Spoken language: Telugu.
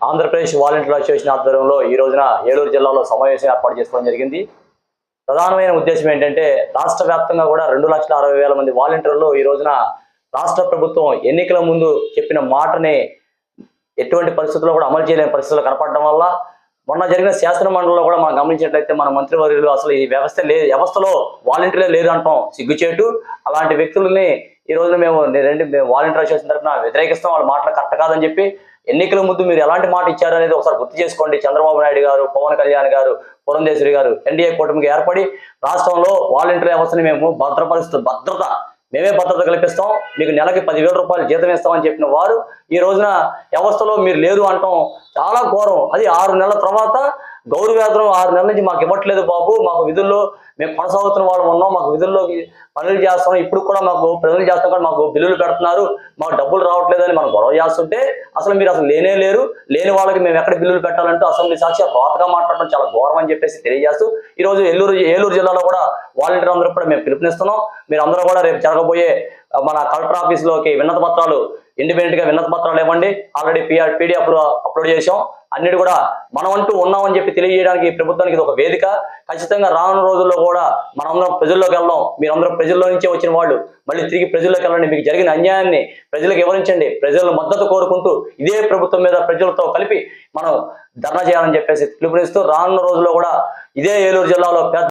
ఆంధ్రప్రదేశ్ వాలంటీర్ అసోసియేషన్ ఆధ్వర్యంలో ఈ రోజున ఏలూరు జిల్లాలో సమావేశం ఏర్పాటు చేసుకోవడం జరిగింది. ప్రధానమైన ఉద్దేశం ఏంటంటే రాష్ట్ర వ్యాప్తంగా కూడా రెండు లక్షల అరవై వేల మంది వాలంటీర్లు ఈ రోజున రాష్ట్ర ప్రభుత్వం ఎన్నికల ముందు చెప్పిన మాటని ఎటువంటి పరిస్థితుల్లో కూడా అమలు చేయలేని పరిస్థితులు కనపడడం వల్ల మొన్న జరిగిన శాసన మండలిలో కూడా మనం గమనించినట్లయితే మన మంత్రివర్యులు అసలు ఈ వ్యవస్థ లేదు వ్యవస్థలో వాలంటీర్లే లేదు అంటాం సిగ్గుచేటు. అలాంటి వ్యక్తులని ఈ రోజున మేము రెండు మేము వాలంటీర్ అసోసియేషన్ తరఫున వ్యతిరేకిస్తాం వాళ్ళ మాటలు కరెక్ట్ కాదని చెప్పి ఎన్నికల ముందు మీరు ఎలాంటి మాట ఇచ్చారు అనేది ఒకసారి గుర్తు చేసుకోండి. చంద్రబాబు నాయుడు గారు పవన్ కళ్యాణ్ గారు పురంధేశ్వరి గారు ఎన్డీఏ కూటమికి ఏర్పడి రాష్ట్రంలో వాలంటీర్ వ్యవస్థని మేము భద్రపరుస్తూ భద్రత మేమే భద్రత కల్పిస్తాం. మీకు నెలకి పదివేల రూపాయలు జీతం ఇస్తామని చెప్పిన వారు ఈ రోజున వ్యవస్థలో మీరు లేరు అంటాం. చాలా ఘోరం. అది ఆరు నెలల తర్వాత గౌరవ వేతనం ఆరు నెలల నుంచి మాకు ఇవ్వట్లేదు బాబు. మాకు విధుల్లో మేము కొనసాగుతున్న వాళ్ళు ఉన్నాం మాకు విధుల్లోకి పనులు చేస్తున్నాం. ఇప్పుడు కూడా మాకు ప్రజలు చేస్తాం కూడా మాకు బిల్లులు పెడుతున్నారు మాకు డబ్బులు రావట్లేదని మనం గొడవ చేస్తుంటే అసలు మీరు అసలు లేనే లేరు. లేని వాళ్ళకి మేము ఎక్కడ బిల్లులు పెట్టాలంటూ అసెంబ్లీ సాక్షి రోతగా మాట్లాడడం చాలా ఘోరం అని చెప్పేసి తెలియజేస్తూ ఈ రోజు ఏలూరు ఏలూరు జిల్లాలో కూడా వాలంటీర్ అందరూ కూడా మేము పిలుపునిస్తున్నాం. మీరు అందరూ కూడా రేపు జరగబోయే మన కలెక్టర్ ఆఫీస్లోకి విన్నత పత్రాలు ఇండిపెండెంట్గా విన్నత పత్రాలు ఇవ్వండి. ఆల్రెడీ పిఆర్ పీడిఎఫ్ అప్లోడ్ చేసాం అన్నిటి కూడా మనం అంటూ ఉన్నామని చెప్పి తెలియజేయడానికి ప్రభుత్వానికి ఇది ఒక వేదిక. ఖచ్చితంగా రానున్న రోజుల్లో కూడా మనందరం ప్రజల్లోకి వెళ్దాం. మీరందరూ ప్రజల్లో నుంచే వచ్చిన వాళ్ళు. మళ్ళీ తిరిగి ప్రజల్లోకి వెళ్ళండి. మీకు జరిగిన అన్యాయాన్ని ప్రజలకు వివరించండి. ప్రజల మద్దతు కోరుకుంటూ ఇదే ప్రభుత్వం మీద ప్రజలతో కలిపి మనం ధర్నా చేయాలని చెప్పేసి పిలుపునిస్తూ రానున్న రోజుల్లో కూడా ఇదే ఏలూరు జిల్లాలో పెద్ద